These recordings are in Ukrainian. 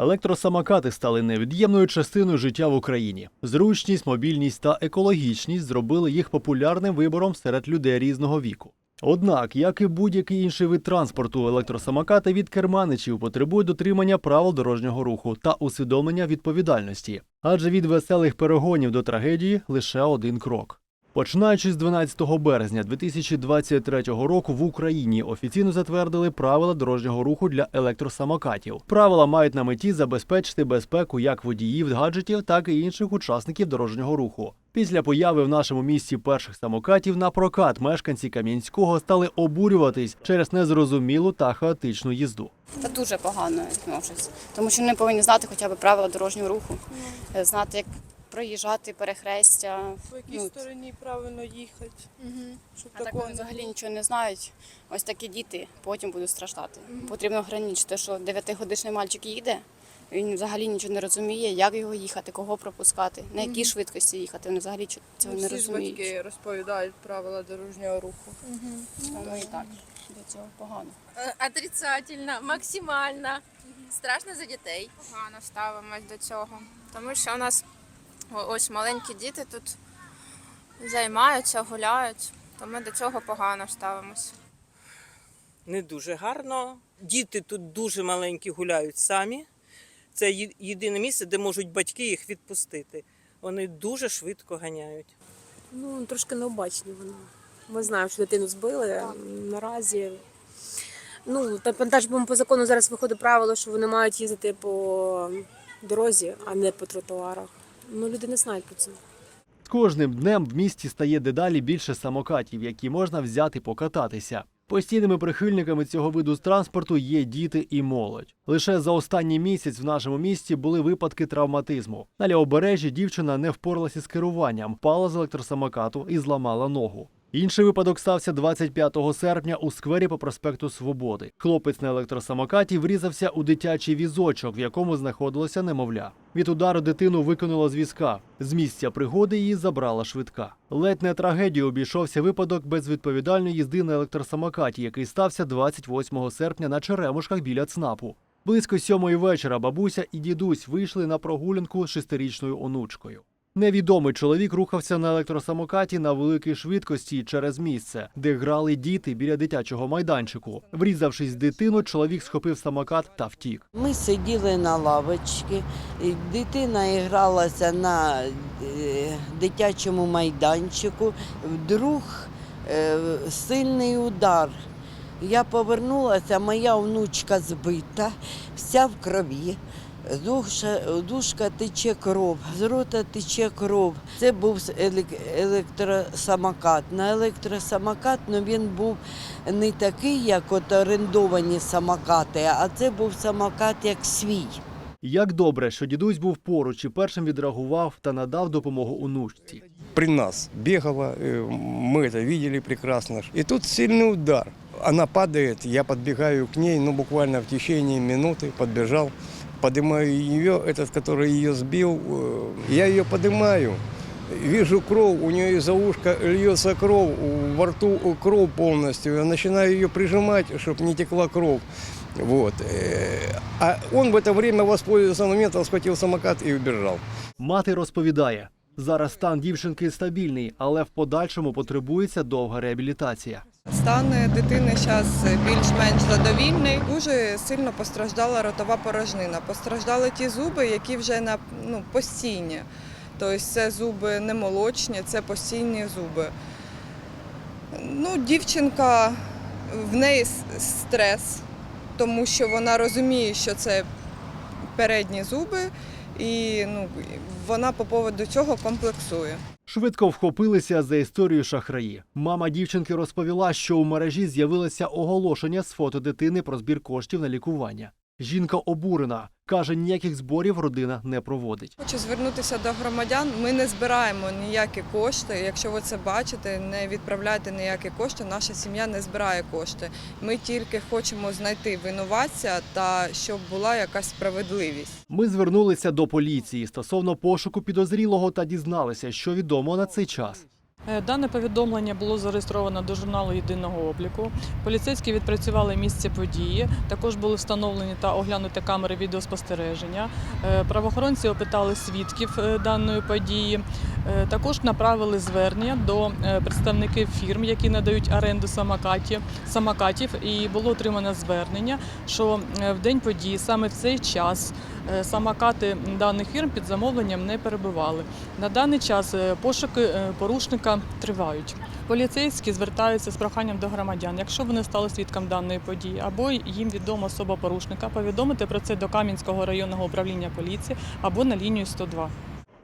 Електросамокати стали невід'ємною частиною життя в Україні. Зручність, мобільність та екологічність зробили їх популярним вибором серед людей різного віку. Однак, як і будь-який інший вид транспорту, електросамокати від керманичів потребують дотримання правил дорожнього руху та усвідомлення відповідальності. Адже від веселих перегонів до трагедії лише один крок. Починаючи з 12 березня 2023 року в Україні офіційно затвердили правила дорожнього руху для електросамокатів. Правила мають на меті забезпечити безпеку як водіїв гаджетів, так і інших учасників дорожнього руху. Після появи в нашому місті перших самокатів на прокат мешканці Кам'янського стали обурюватись через незрозумілу та хаотичну їзду. Та дуже погано відношусь, тому що вони повинні знати хоча б правила дорожнього руху, е, знати, як проїжджати перехрестя. По якій Ну, стороні правильно їхати, щоб А так вони взагалі нічого не знають. Ось такі діти потім будуть страждати. Потрібно граничити, що 9-годичний мальчик їде, він взагалі нічого не розуміє, як його їхати, кого пропускати, на якій швидкості їхати. Вони взагалі цього Ну, не всі ж батьки розповідають правила дорожнього руху. Тому і так до цього погано. Е, Отрицательно, максимально. Страшно за дітей. погано ставимось до цього. Тому що у нас ось маленькі діти тут займаються, гуляють, то ми до цього погано ставимося. не дуже гарно. Діти тут дуже маленькі гуляють самі. Це єдине місце, де можуть батьки їх відпустити. Вони дуже швидко ганяють. Ну, трошки необачні вони. Ми знаємо, що дитину збили. Наразі. Ну, та теж по закону зараз виходить правило, що вони мають їздити по дорозі, а не по тротуарах. Ну, люди не знають про це. Кожним днем в місті стає дедалі більше самокатів, які можна взяти покататися. Постійними прихильниками цього виду з транспорту є діти і молодь. Лише за останній місяць в нашому місті були випадки травматизму. На лівобережжі дівчина не впоралася з керуванням, впала з електросамокату і зламала ногу. Інший випадок стався 25 серпня у сквері по проспекту Свободи. Хлопець на електросамокаті врізався у дитячий візочок, в якому знаходилося немовля. Від удару дитину викинуло з візка. З місця пригоди її забрала швидка. Ледь не трагедію обійшовся випадок безвідповідальної їзди на електросамокаті, який стався 28 серпня на Черемушках біля ЦНАПу. Близько сьомої вечора бабуся і дідусь вийшли на прогулянку з шестирічною онучкою. Невідомий чоловік рухався на електросамокаті на великій швидкості через місце, де грали діти біля дитячого майданчику. Врізавшись в дитину, чоловік схопив самокат та втік. Ми сиділи на лавочці, дитина гралася на е, дитячому майданчику. Вдруг е, сильний удар. Я повернулася, моя внучка збита, вся в крові З душа, душка тече кров, з рота тече кров. Це був елек- електросамокат. На електросамокат ну, він був не такий, як от орендовані самокати, а це був самокат як свій. Як добре, що дідусь був поруч і першим відреагував та надав допомогу онучці. при нас бегала, э, мы это видели прекрасно. И тут сильный удар. Она падает, я подбегаю к ней, ну буквально в течение минуты подбежал, поднимаю ее, этот, который ее сбил, э, я ее поднимаю, вижу кровь, у нее из-за ушка льется кровь, у- во рту кровь полностью, я начинаю ее прижимать, чтобы не текла кровь. Вот. э, А он в это время воспользовался моментом, схватил самокат и убежал. Мати розповідає, зараз стан дівчинки стабільний, але в подальшому потребується довга реабілітація. Стан дитини зараз більш-менш задовільний. Дуже сильно постраждала ротова порожнина. Постраждали ті зуби, які вже на ну, постійні. Тобто це зуби не молочні, це постійні зуби. Ну, дівчинка, в неї стрес, тому що вона розуміє, що це передні зуби, і ну, вона по поводу цього комплексує. Швидко вхопилися за історію шахраї. Мама дівчинки розповіла, що у мережі з'явилося оголошення з фото дитини про збір коштів на лікування. Жінка обурена. Каже, ніяких зборів родина не проводить. Хочу звернутися до громадян. Ми не збираємо ніякі кошти. Якщо ви це бачите, не відправляйте ніякі кошти. Наша сім'я не збирає кошти. Ми тільки хочемо знайти винуватця та щоб була якась справедливість. Ми звернулися до поліції стосовно пошуку підозрілого та дізналися, що відомо на цей час. Е, Дане повідомлення було зареєстровано до журналу єдиного обліку. Поліцейські відпрацювали місце події. Також були встановлені та оглянуті камери відеоспостереження. Е, Правоохоронці опитали свідків е, даної події. Е, Також направили звернення до е, представників фірм, які надають оренду самокатів, самокатів. І було отримано звернення, що е, в день події, саме в цей час, самокати даних фірм під замовленням не перебували. На даний час пошуки порушника тривають. Поліцейські звертаються з проханням до громадян, якщо вони стали свідком даної події, або їм відома особа порушника, повідомити про це до Кам'янського районного управління поліції або на лінію 102.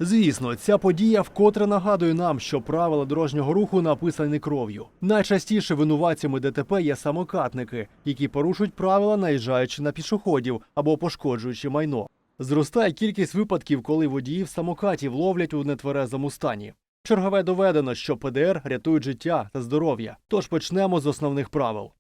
Звісно, ця подія вкотре нагадує нам, що правила дорожнього руху написані кров'ю. Найчастіше винуватцями ДТП є самокатники, які порушують правила, наїжджаючи на пішоходів або пошкоджуючи майно. Зростає кількість випадків, коли водіїв самокатів ловлять у нетверезому стані. Чергове доведено, що ПДР рятують життя та здоров'я. Тож почнемо з основних правил.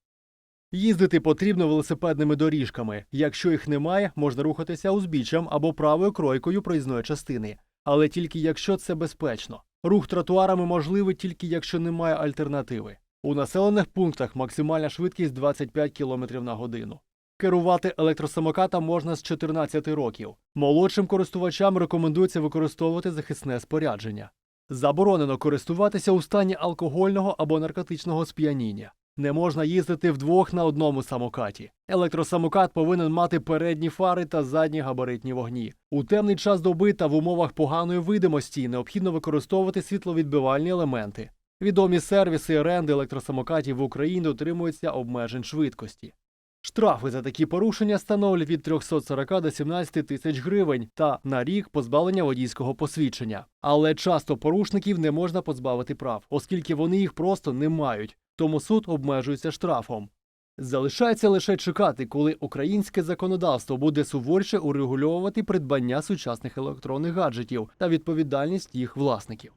Їздити потрібно велосипедними доріжками. Якщо їх немає, можна рухатися узбіччям або правою кройкою проїзної частини. Але тільки якщо це безпечно. Рух тротуарами можливий тільки якщо немає альтернативи. У населених пунктах максимальна швидкість 25 км на годину. Керувати електросамокатом можна з 14 років. Молодшим користувачам рекомендується використовувати захисне спорядження. Заборонено користуватися у стані алкогольного або наркотичного сп'яніння. Не можна їздити вдвох на одному самокаті. Електросамокат повинен мати передні фари та задні габаритні вогні. У темний час доби та в умовах поганої видимості необхідно використовувати світловідбивальні елементи. Відомі сервіси оренди електросамокатів в Україні дотримуються обмежень швидкості. Штрафи за такі порушення становлять від 340 до 17 тисяч гривень та на рік позбавлення водійського посвідчення. Але часто порушників не можна позбавити прав, оскільки вони їх просто не мають, тому суд обмежується штрафом. Залишається лише чекати, коли українське законодавство буде суворіше урегульовувати придбання сучасних електронних гаджетів та відповідальність їх власників.